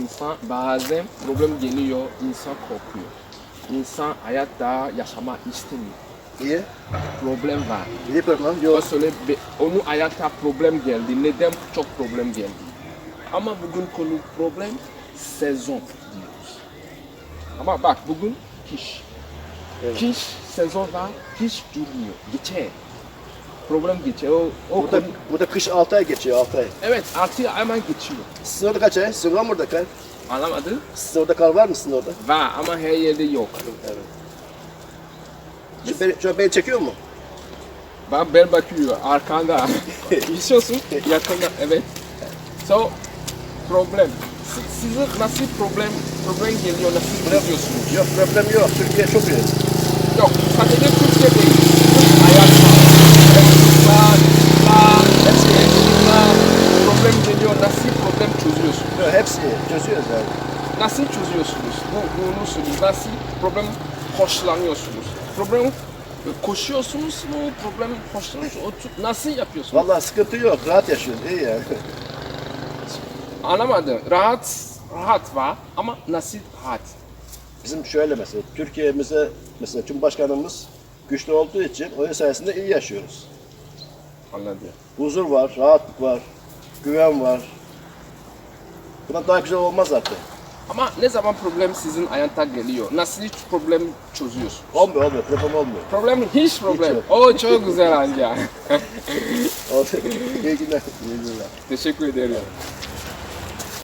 İnsan bazen problem geliyor, insan korkuyor. İnsan hayatta yaşamak istemiyor. Niye? Problem var. Niye problem? Yok. be- onun hayatta problem geldi. Neden çok problem geldi? Ama bugün konu problem sezon diyoruz. Ama bak bugün kış. Evet. Kış sezon var, kış durmuyor. Geçer. Problem geçer. O, o Burada, konu- burada kış 6 ay geçiyor 6 ay. evet artı hemen geçiyor. Sizin orada kaç ay? Sizin var mı orada kar? Anlamadın? Sizin orada kar var mı sizin orada? Var ama her yerde yok. Evet. Şu beni, şu beni çekiyor mu? Bak ben bakıyor arkanda. İşiyorsun yakında evet. So problem. Si- Size nasıl problem problem geliyor nasıl çözüyorsunuz? Yok problem yok. Türkiye çok iyi. Yok sadece Türkçe değil. Tüm hayat var. Var, var, hepsi var. Problem geliyor nasıl problem çözüyorsunuz? Yok, hepsi iyi. Çözüyoruz yani. Nasıl çözüyorsunuz? Bu söyleyeyim. Nasıl problem hoşlanıyorsunuz? Problem koşuyorsunuz mu? Problem hoşlanıyorsunuz? Nasıl yapıyorsunuz? Vallahi sıkıntı yok. Rahat yaşıyoruz. İyi yani. Anlamadım. Rahat, rahat var ama nasıl rahat? Bizim şöyle mesela Türkiye'mize mesela Cumhurbaşkanımız güçlü olduğu için onun sayesinde iyi yaşıyoruz. Anladım. Huzur var, rahatlık var, güven var. Buna daha güzel olmaz zaten. Ama ne zaman problem sizin hayatta geliyor? Nasıl hiç problem çözüyorsun? Olmuyor, olmuyor. Problem olmuyor. Problem hiç problem. yok. O çok güzel anca. İyi günler. İyi günler. Teşekkür ederim.